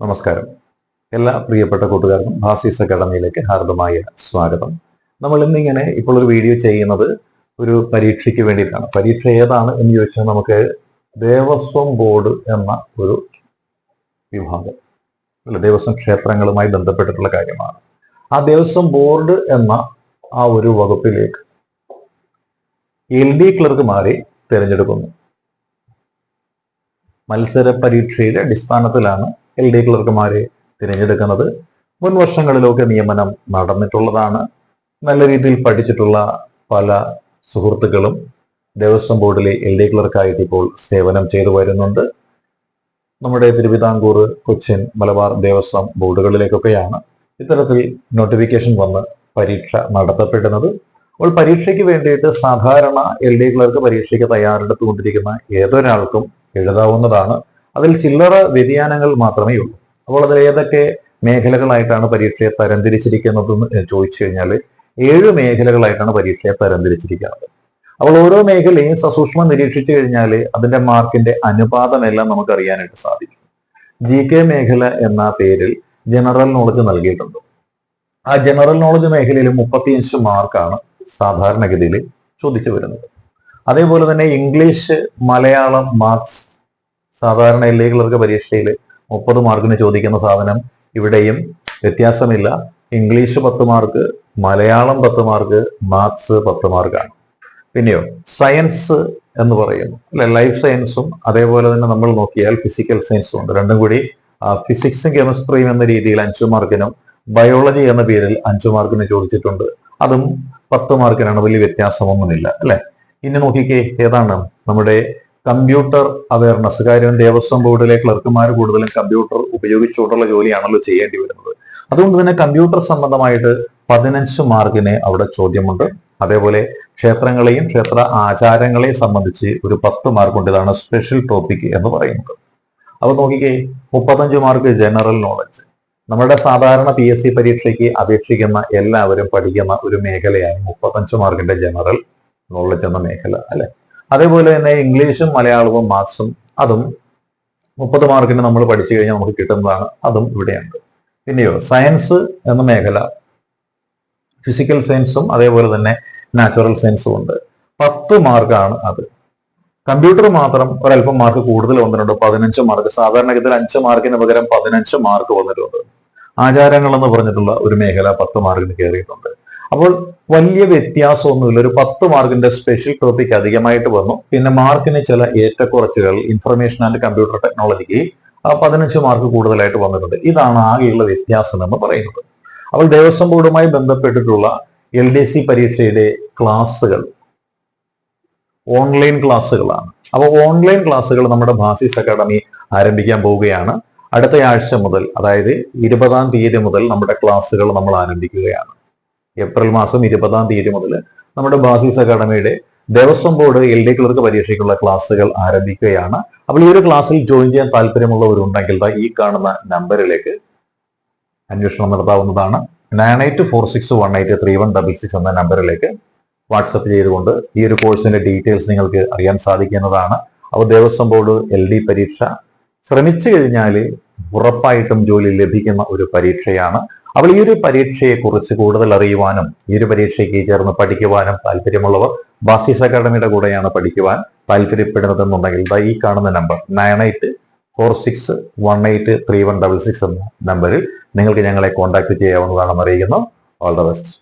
നമസ്കാരം. എല്ലാ പ്രിയപ്പെട്ട കൂട്ടുകാർക്കും ഭാസീസ് അക്കാഡമിയിലേക്ക് ഹാർദമായ സ്വാഗതം. നമ്മൾ ഇന്നിങ്ങനെ ഇപ്പോൾ ഒരു വീഡിയോ ചെയ്യുന്നത് ഒരു പരീക്ഷയ്ക്ക് വേണ്ടിയിട്ടാണ്. പരീക്ഷ ഏതാണ് എന്ന് ചോദിച്ചാൽ നമുക്ക് ദേവസ്വം ബോർഡ് എന്ന ഒരു വിഭാഗം അല്ല ദേവസ്വം ക്ഷേത്രങ്ങളുമായി ബന്ധപ്പെട്ടിട്ടുള്ള കാര്യമാണ്. ആ ദേവസ്വം ബോർഡ് എന്ന ആ ഒരു വകുപ്പിലേക്ക് എൽ ഡി ക്ലർക്കുമാരെ തിരഞ്ഞെടുക്കുന്നു. മത്സര പരീക്ഷയിലെ അടിസ്ഥാനത്തിലാണ് എൽ ഡി ക്ലർക്കുമാരെ തിരഞ്ഞെടുക്കുന്നത് മുൻ വർഷങ്ങളിലൊക്കെ നിയമനം നടന്നിട്ടുള്ളതാണ്. നല്ല രീതിയിൽ പഠിച്ചിട്ടുള്ള പല സുഹൃത്തുക്കളും ദേവസ്വം ബോർഡിലെ എൽ ഡി ക്ലർക്കായിട്ട് ഇപ്പോൾ സേവനം ചെയ്തു വരുന്നുണ്ട്. നമ്മുടെ തിരുവിതാംകൂർ കൊച്ചിൻ മലബാർ ദേവസ്വം ബോർഡുകളിലേക്കൊക്കെയാണ് ഇത്തരത്തിൽ നോട്ടിഫിക്കേഷൻ വന്ന് പരീക്ഷ നടത്തപ്പെടുന്നത്. അപ്പോൾ പരീക്ഷയ്ക്ക് വേണ്ടിയിട്ട് സാധാരണ എൽ ഡി ക്ലർക്ക് പരീക്ഷയ്ക്ക് തയ്യാറെടുത്തുകൊണ്ടിരിക്കുന്ന ഏതൊരാൾക്കും എഴുതാവുന്നതാണ്. അതിൽ ചില്ലറ വ്യതിയാനങ്ങൾ മാത്രമേ ഉള്ളൂ. അപ്പോൾ അതിൽ ഏതൊക്കെ മേഖലകളായിട്ടാണ് പരീക്ഷയെ തരംതിരിച്ചിരിക്കുന്നതെന്ന് ചോദിച്ചു കഴിഞ്ഞാൽ ഏഴ് മേഖലകളായിട്ടാണ് പരീക്ഷയെ തരംതിരിച്ചിരിക്കുന്നത്. അപ്പോൾ ഓരോ മേഖലയും സസൂക്ഷ്മം നിരീക്ഷിച്ചു കഴിഞ്ഞാൽ അതിന്റെ മാർക്കിന്റെ അനുപാതമെല്ലാം നമുക്ക് അറിയാനായിട്ട് സാധിക്കും. ജി കെ മേഖല എന്ന പേരിൽ ജനറൽ നോളജ് നൽകിയിട്ടുണ്ട്. ആ ജനറൽ നോളജ് മേഖലയിൽ മുപ്പത്തിയഞ്ച് മാർക്കാണ് സാധാരണഗതിയിൽ ചോദിച്ചു വരുന്നത്. അതേപോലെ തന്നെ ഇംഗ്ലീഷ് മലയാളം മാർക്സ് സാധാരണ എൽ ക്ലർക്ക് പരീക്ഷയിൽ മുപ്പത് മാർക്കിന് ചോദിക്കുന്ന സാധനം ഇവിടെയും വ്യത്യാസമില്ല. ഇംഗ്ലീഷ് പത്ത് മാർക്ക് മലയാളം പത്ത് മാർക്ക് മാത്സ് പത്ത് മാർക്കാണ് പിന്നെയോ സയൻസ് എന്ന് പറയുന്നു. അല്ലെ ലൈഫ് സയൻസും അതേപോലെ തന്നെ നമ്മൾ നോക്കിയാൽ ഫിസിക്കൽ സയൻസും ഉണ്ട്. രണ്ടും കൂടി ഫിസിക്സും കെമിസ്ട്രിയും എന്ന രീതിയിൽ അഞ്ചു മാർക്കിനും ബയോളജി എന്ന പേരിൽ അഞ്ചു മാർക്കിന് ചോദിച്ചിട്ടുണ്ട്. അതും പത്ത് മാർക്കിനാണ് വലിയ വ്യത്യാസമൊന്നുമില്ല. അല്ലെ? ഇനി നോക്കിക്കേ ഏതാണ് നമ്മുടെ കമ്പ്യൂട്ടർ അവയർനെസ് കാര്യം ദേവസ്വം ബോർഡിലെ ക്ലർക്കുമാർ കൂടുതലും കമ്പ്യൂട്ടർ ഉപയോഗിച്ചുകൊണ്ടുള്ള ജോലിയാണല്ലോ ചെയ്യേണ്ടി വരുന്നത്. അതുകൊണ്ട് തന്നെ കമ്പ്യൂട്ടർ സംബന്ധമായിട്ട് പതിനഞ്ച് മാർക്കിന് അവിടെ ചോദ്യമുണ്ട്. അതേപോലെ ക്ഷേത്രങ്ങളെയും ക്ഷേത്ര ആചാരങ്ങളെയും സംബന്ധിച്ച് ഒരു പത്ത് മാർക്കുണ്ട്. ഇതാണ് സ്പെഷ്യൽ ടോപ്പിക് എന്ന് പറയുന്നത്. അപ്പൊ നോക്കിക്കേ മുപ്പത്തഞ്ച് മാർക്ക് ജനറൽ നോളജ് നമ്മുടെ സാധാരണ പി എസ് സി പരീക്ഷയ്ക്ക് അപേക്ഷിക്കുന്ന എല്ലാവരും പഠിക്കുന്ന ഒരു മേഖലയാണ് മുപ്പത്തഞ്ച് മാർക്കിന്റെ ജനറൽ നോളജ് എന്ന മേഖല അല്ലെ? അതേപോലെ തന്നെ ഇംഗ്ലീഷും മലയാളവും മാത്സും അതും മുപ്പത് മാർക്കിന് നമ്മൾ പഠിച്ചു കഴിഞ്ഞാൽ നമുക്ക് കിട്ടുന്നതാണ്. അതും ഇവിടെയുണ്ട്. പിന്നെയോ സയൻസ് എന്ന മേഖല. ഫിസിക്കൽ സയൻസും അതേപോലെ തന്നെ നാച്ചുറൽ സയൻസും ഉണ്ട്. പത്ത് മാർക്കാണ് അത്. കമ്പ്യൂട്ടർ മാത്രം ഒരല്പം മാർക്ക് കൂടുതൽ വന്നിട്ടുണ്ട്. പതിനഞ്ച് മാർക്ക്. സാധാരണഗതിയിൽ അഞ്ച് മാർക്കിന് പകരം പതിനഞ്ച് മാർക്ക് വന്നിട്ടുണ്ട്. ആചാരങ്ങൾ എന്ന് പറഞ്ഞിട്ടുള്ള ഒരു മേഖല പത്ത് മാർക്കിന് കയറിയിട്ടുണ്ട്. അപ്പോൾ വലിയ വ്യത്യാസമൊന്നുമില്ല. ഒരു പത്ത് മാർക്കിന്റെ സ്പെഷ്യൽ ടോപ്പിക് അധികമായിട്ട് വന്നു. പിന്നെ മാർക്കിന് ചില ഏറ്റക്കുറച്ചുകൾ ഇൻഫർമേഷൻ ആൻഡ് കമ്പ്യൂട്ടർ ടെക്നോളജിക്ക് പതിനഞ്ച് മാർക്ക് കൂടുതലായിട്ട് വന്നിട്ടുണ്ട്. ഇതാണ് ആകെയുള്ള വ്യത്യാസം എന്ന് പറയുന്നത്. അപ്പോൾ ദേവസ്വം ബോർഡുമായി ബന്ധപ്പെട്ടിട്ടുള്ള എൽ ഡി സി പരീക്ഷയുടെ ക്ലാസ്സുകൾ ഓൺലൈൻ ക്ലാസ്സുകളാണ്. അപ്പോൾ ഓൺലൈൻ ക്ലാസ്സുകൾ നമ്മുടെ ഭാസിസ് അക്കാഡമി ആരംഭിക്കാൻ പോവുകയാണ്. അടുത്ത ആഴ്ച മുതൽ അതായത് ഇരുപതാം തീയതി മുതൽ നമ്മുടെ ക്ലാസ്സുകൾ നമ്മൾ ആരംഭിക്കുകയാണ്. ഏപ്രിൽ മാസം ഇരുപതാം തീയതി മുതൽ നമ്മുടെ basis അക്കാഡമിയുടെ Devaswom board L D clerk പരീക്ഷയ്ക്കുള്ള ക്ലാസ്സുകൾ ആരംഭിക്കുകയാണ്. അപ്പോൾ ഈ ഒരു ക്ലാസ്സിൽ ജോയിൻ ചെയ്യാൻ താല്പര്യമുള്ളവരുണ്ടെങ്കിൽ ഈ കാണുന്ന നമ്പറിലേക്ക് അന്വേഷണം നടത്താവുന്നതാണ്. Nine eight four six one eight three one double six എന്ന നമ്പറിലേക്ക് വാട്സപ്പ് ചെയ്തുകൊണ്ട് ഈ ഒരു കോഴ്സിന്റെ ഡീറ്റെയിൽസ് നിങ്ങൾക്ക് അറിയാൻ സാധിക്കുന്നതാണ്. അപ്പോൾ ദേവസ്വം ബോർഡ് എൽ ഡി പരീക്ഷ ശ്രമിച്ചു കഴിഞ്ഞാൽ ഉറപ്പായിട്ടും ജോലി ലഭിക്കുന്ന ഒരു പരീക്ഷയാണ്. അപ്പോൾ ഈ ഒരു പരീക്ഷയെ കുറിച്ച് കൂടുതൽ അറിയുവാനും ഈ ഒരു പരീക്ഷയ്ക്ക് ചേർന്ന് പഠിക്കുവാനും താല്പര്യമുള്ളവർ ബാസിസ് അക്കാഡമിയുടെ കൂടെയാണ് പഠിക്കുവാൻ താല്പര്യപ്പെടുന്നതെന്നുണ്ടെങ്കിൽ ഈ കാണുന്ന number nine eight four six one eight three one double six എന്ന നമ്പറിൽ നിങ്ങൾക്ക് ഞങ്ങളെ കോൺടാക്ട് ചെയ്യാവുന്നതാണെന്ന് അറിയിക്കുന്നു. All the best